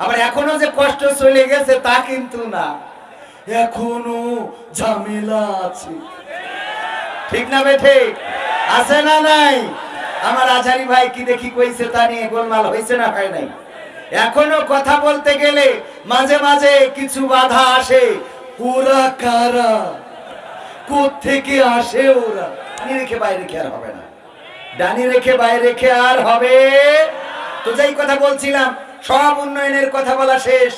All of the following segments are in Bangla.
আবার এখনও যে কষ্ট চলে গেছে তা কিন্তু না। এখনও ঝামেলা আছে। ঠিক না বেঠে আছে না নাই? আমার আচারি ভাই কি দেখি কইছে তা নিয়ে গোলমাল হয়েছে না হয় নাই? এখনও কথা বলতে গেলে মাঝে মাঝে কিছু বাধা আসে। ওরা কারা? থেকে আসে ওরা? রেখে বাইরে রেখে আর হবে না? ডানি রেখে বাইরে রেখে আর হবে? তো যাই কথা বলছিলাম সব উন্নয়নের কথা বলা শেষ।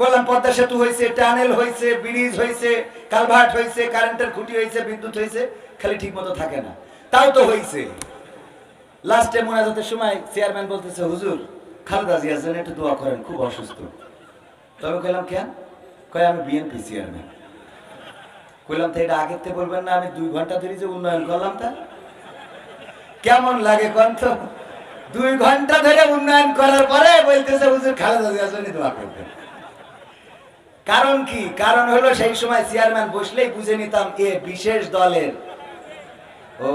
বললাম, পদ্মা সেতু হয়েছে, টানেল হয়েছে, ব্রিজ হয়েছে, কালভার্ট হয়েছে, কারেন্টের খুঁটি হয়েছে, বিদ্যুৎ হয়েছে, খালি ঠিক মতো থাকে না। তাও তো হয়েছে। লাস্টে মোনাজাতের সময় চেয়ারম্যান বলতেছে, হুজুর, খালেদা জিয়ার জন্য একটু দোয়া করেন, খুব অসুস্থ। তবে কইলাম, কেন? কয়, আমি বিএনপি চেয়ারম্যান। কইলাম, তো এটা আগের থেকে বলবেন না, আমি দুই ঘণ্টা ধরে যে উন্নয়ন করলাম তা। কেমন লাগে কোন তো? দুই ঘণ্টা ধরে উন্নয়ন করার পরে বলতেছে, হুজুর খালেদা জিয়ার জন্য দোয়া করবেন কারণ কি? কারণ হলো সেই সময় চেয়ারম্যান বসলেই বুঝে নিতাম এ বিশেষ দলের, ও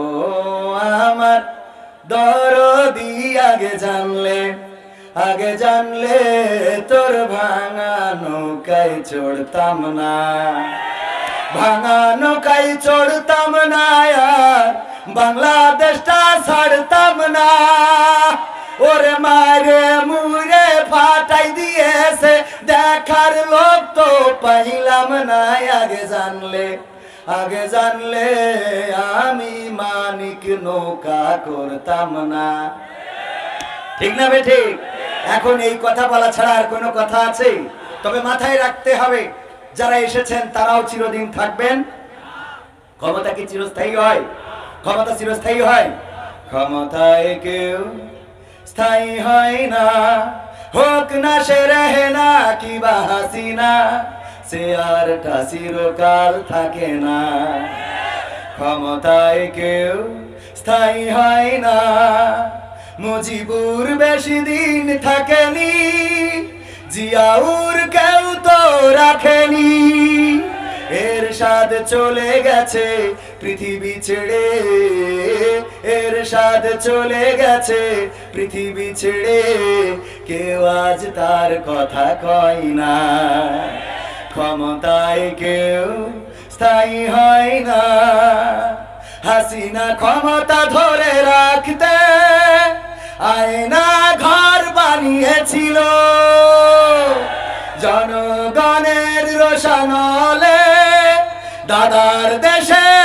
আমার দরদি আগে জানলে আগে জানলে তোর ভাঙা নৌকায় চড়তাম না। ভাঙা নৌকায় চড়তাম না আর বাংলাদেশটা ছাড়তাম না। ওরে মারে মুরে ফাটাই দিয়েছে, দেখার লোক তো পাইলাম না। আগে জানলে আগে জানলে আমি মানিক নৌকা করতাম না। ঠিক না বে ঠিক? এখন এই কথা বলা ছাড়া আর কোনো কথা আছে? তবে মাথায় রাখতে হবে, যারা এসেছেন তারাও চিরদিন থাকবেন। ক্ষমতা কি চিরস্থায়ী হয়? ক্ষমতা চিরস্থায়ী হয়। ক্ষমতায় কেউ স্থায়ী হয় না। হোক না সে রহে না কি বা হাসিনা, সে আরটা চিরকাল থাকে না। ক্ষমতায় কেউ স্থায়ী হয় না। মুজিবুর বেশি দিন থাকেনি। জিয়াউর কেউ তো রাখেনি। এর সাদ চলে গেছে পৃথিবী ছেড়ে এর স্বাদ চলে গেছে। পৃথিবী ছেড়ে কেউ আজ তার কথা কয় না। ক্ষমতায় কেউ স্থায়ী হয় না। হাসিনা ক্ষমতা ধরে রাখতে আয়না ঘর বানিয়েছিল। জনগণের রোশানলে দাদার দেশে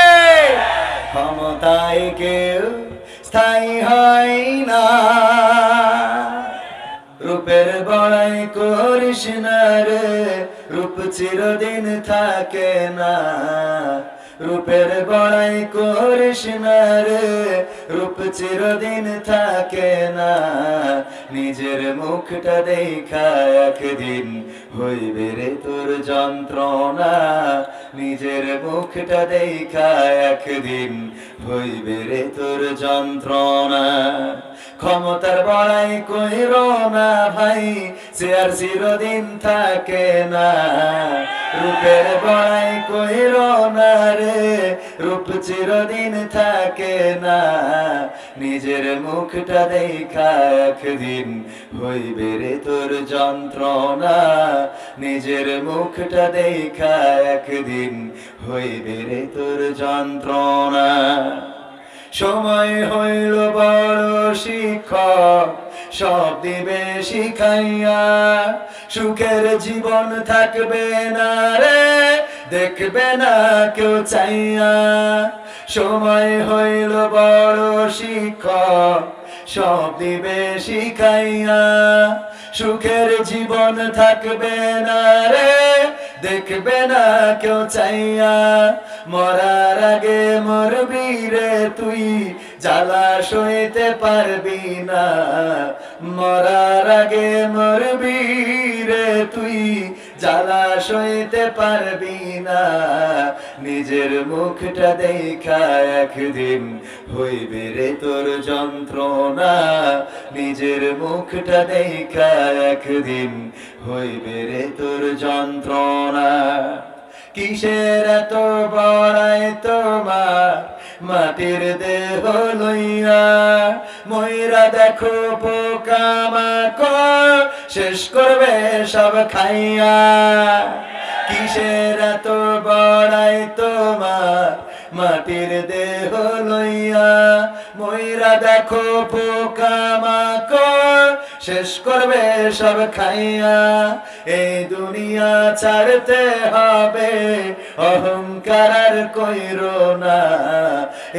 ক্ষমতায় কেউ স্থায়ী হয় না। রূপের বড়াই করিস না রে রূপ চিরদিন থাকে না। রূপের বড়াই করিস না রে। রূপ চিরদিন থাকে না। নিজের মুখটা দেখা একদিন হইবে রে তোর যন্ত্রণা। নিজের মুখটা দেখা একদিন হইবে রে তোর যন্ত্রণা। ক্ষমতার বড়াই কইর না ভাই, সে আর চিরদিন থাকে না। রূপের বড়াই কইর না রে, রূপ চিরদিন থাকে না। নিজের মুখটা দেখা একদিন হইবে রে তোর যন্ত্রণা। নিজের মুখটা দেখা একদিন হইবে রে তোর যন্ত্রণা। সময় হইল বড় শিক্ষক সব দিবে শিখাইয়া, সুখের জীবন থাকবে না রে, দেখবে না কেউ চাইয়া। সময় হইল বড় শিক্ষক, সব দিবে শিখাইয়া, সুখের জীবন থাকবে না রে, দেখবে না কেউ চাইয়া। মরার আগে মরবি রে তুই জ্বালা সইতে পারবি না। মরার আগে মরবি রে তুই। জ্বালা সইতে পারবি না। নিজের মুখটা দেখা একদিন হইবে রে তোর যন্ত্রণা। নিজের মুখটা দেখা একদিন হইবে রে তোর যন্ত্রণা। কিসের এত বড়াই তোমার? মাটির দেহ লইয়া, ময়রা দেখো পোকা মাকড়, শেষ করবে সব খাইয়া। কিসের এত বড়াই তোমার? মাটির দেহ লইয়া, ময়রা দেখো পোকামাকড় শেষ করবে সব খাইয়া। এই দুনিয়া ছাড়তে হবে, অহংকার আর কইরো না।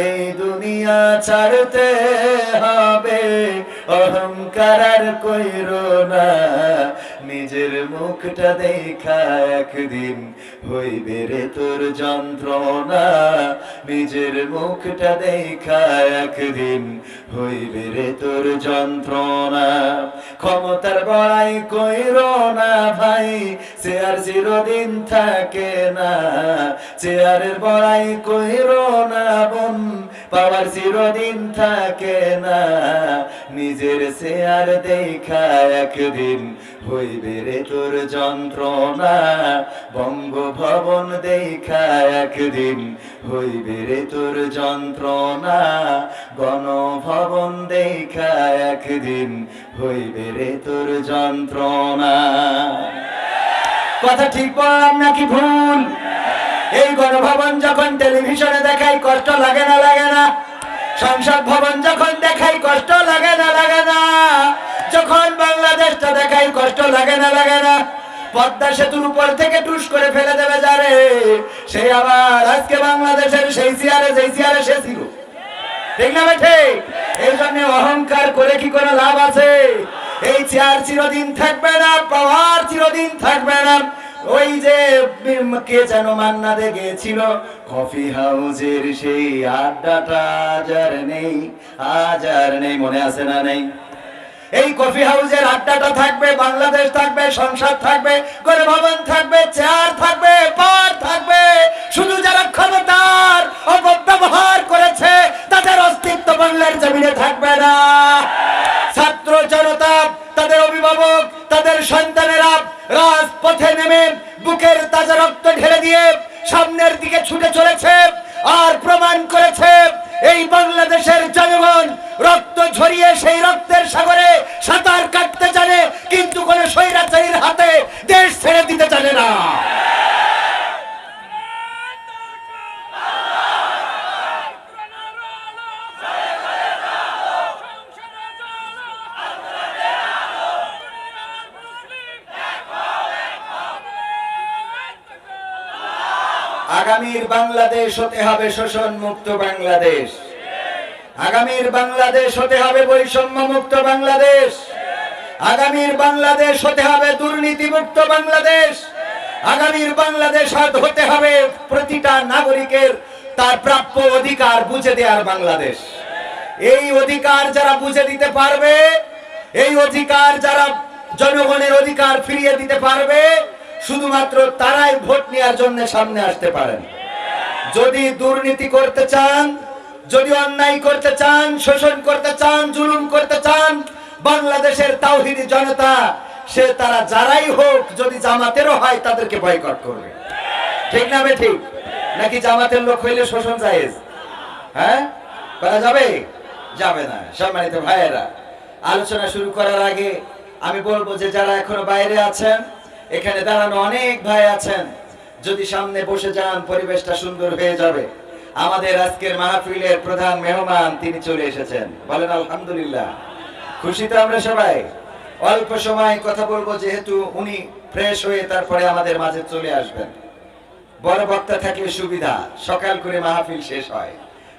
এই দুনিয়া ছাড়তে হবে, অহংকার আর কইরো না। নিজের মুখটা দেখা একদিন হইবে রে তোর যন্ত্রণা। নিজের মুখটা দেখা একদিন হইবে রে তোর যন্ত্রণা। ক্ষমতার বড়াই কইরো না ভাই, চেয়ার চিরদিন থাকে না। চেয়ারের বড়াই কইরো না বোন, পাওয়ার চিরদিন থাকে না। নিজের চেয়ার দেখা একদিন হইবে রে তোর যন্ত্রণা। বঙ্গভবন দেখা একদিন হইবে রে তোর যন্ত্রণা। গণভবন দেখা একদিন হইবে রে তোর যন্ত্রণা। কথা ঠিক বললাম নাকি ভুল? এই গণভবন যখন টেলিভিশনে দেখাই কষ্ট লাগে না লাগে না। সংসদ ভবন যখন দেখাই কষ্ট লাগে না লাগে না পদ্মা সেতুর উপর থেকে টুস করে ফেলে দেবে যারে। সেই আবার আজকে বাংলাদেশের সেই চেয়ারে, যেই চেয়ারে সে ছিল। অহংকার করে কি লাভ আছে? এই চেয়ার চিরদিন থাকবে না, পাওয়ার চিরদিন থাকবে না। ওই যে কে যেন মান্না দে গেছিল, কফি হাউজের সেই আড্ডাটা আজ আর নেই, আজ আর নেই। মনে আছে না নেই? এই কফি হাউসের আড্ডাটা থাকবে, বাংলাদেশ থাকবে, সংসার থাকবে করে ভবন থাকবে চেয়ার থাকবে পার থাকবে। শুধু যারা ক্ষমতার অপব্যবহার করেছে, তাদের অস্তিত্ব বাংলার জমিনে থাকবে না। ছাত্র জনতা, তাদের অভিভাবক, তাদের সন্তানেরা রাজপথে নেমে বুকের তাজা রক্ত ঢেলে দিয়ে সামনের দিকে ছুটে চলেছে, আর প্রমাণ করেছে এই বাংলাদেশের জনগণ রক্ত ঝরিয়ে সেই রক্তের সাগরে সাঁতার কাটতে জানে, কিন্তু কোন স্বৈরাচারীর হাতে দেশ ছেড়ে দিতে জানে না। আগামীর বাংলাদেশ হতে হবে শোষণ মুক্ত বাংলাদেশ। আগামীর বাংলাদেশ হতে হবে বৈষম্য মুক্ত বাংলাদেশ। আগামীর বাংলাদেশ হতে হবে দুর্নীতি মুক্ত বাংলাদেশ। আগামীর বাংলাদেশ হতে হবে প্রতিটা নাগরিকের তার প্রাপ্য অধিকার বুঝে দেওয়ার বাংলাদেশ। এই অধিকার যারা বুঝে দিতে পারবে, এই অধিকার যারা জনগণের অধিকার ফিরিয়ে দিতে পারবে শুধুমাত্র তারাই ভোট নেওয়ার জন্য সামনে আসতে পারেন। যদি দুর্নীতি করতে চান, যদি অন্যায় করতে চান, শোষণ করতে চান, জুলুম করতে চান, বাংলাদেশের তাওহিদি জনতা, সে তারা যারাই হোক, যদি জামাতেরও হয়, তাদেরকে বয়কট করবে। ঠিক না বে ঠিক? নাকি জামাতের লোক হইলে শোষণ জায়েজ? হ্যাঁ? করা যাবে? যাবে না। সম্মানিত ভাইয়েরা, আলোচনা শুরু করার আগে আমি বলব যে যারা এখনও বাইরে আছেন এখানে দাঁড়ানো অনেক ভাই আছেন। যদি সামনে বসে যান, পরিবেশটা সুন্দর হয়ে যাবে। আমাদের আজকের মাহফিলের প্রধান মেহমান তিনি চলে এসেছেন। বলেন, আলহামদুলিল্লাহ। খুশি তো আমরা সবাই। অল্প সময় কথা বলব, যেহেতু উনি ফ্রেশ হয়ে তারপরে আমাদের মাঝে চলে আসবেন। বড় বক্তা থাকলে সুবিধা, সকাল করে মাহফিল শেষ হয়।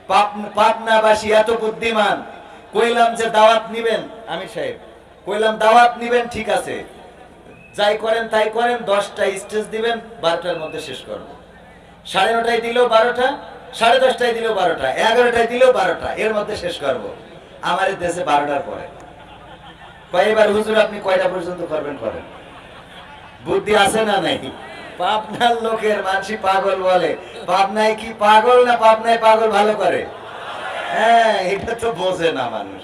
পাবনাবাসী এত বুদ্ধিমান। কইলাম যে দাওয়াত নিবেন। আমি সাহেব, কইলাম দাওয়াত নিবেন, ঠিক আছে। যাই করেন তাই করেন, দশটা স্টেজ দিবেন, বারোটার মধ্যে শেষ করব। সাড়ে নটায় দিলেও বারোটা, সাড়ে দশটায় দিলেও বারোটা, এগারোটায় দিলেও বারোটা, এর মধ্যে শেষ করব। আমার দেশে বারোটার পরে। কয়েকবার হুজুর, আপনি কয়টা পর্যন্ত করবেন করেন? বুদ্ধি আছে না নাই? পাবনার লোকের মানসি পাগল বলে। পাবনায় কি পাগল না পাবনায় পাগল ভালো করে? হ্যাঁ এটা তো বোঝে না মানুষ।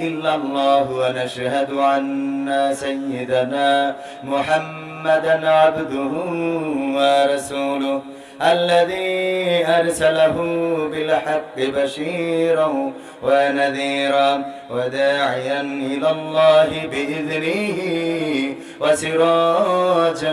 إلا الله ونشهد أن سيدنا محمدا عبده ورسوله الذي أرسله بالحق بشيرا ونذيرا وداعيا إلى الله بإذنه وسراجا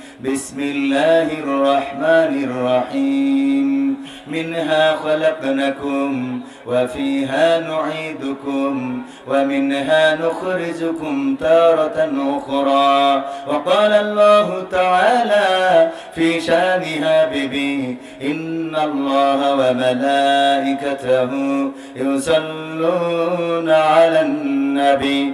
بسم الله الرحمن الرحيم. منها خلقناكم وفيها نعيدكم ومنها نخرجكم تارة أخرى. وقال الله تعالى في شأنها ببي إن الله وملائكته يصلون على النبي.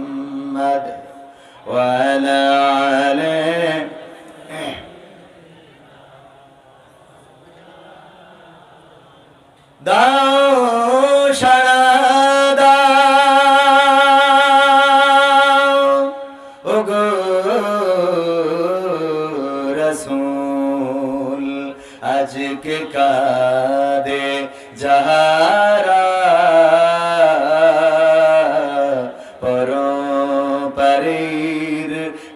দাও সারা দাও ও গো রসুল, আজকে কাদে যাহারা পরপারির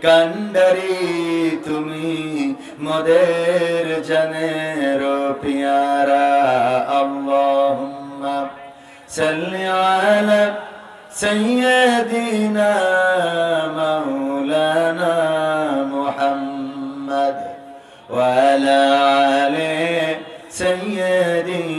কান্ডারি তুমি মদের জনের পিয়ারা। আল্লাহুম্মা سل على سيدنا مولانا محمد وعلى آله سيدنا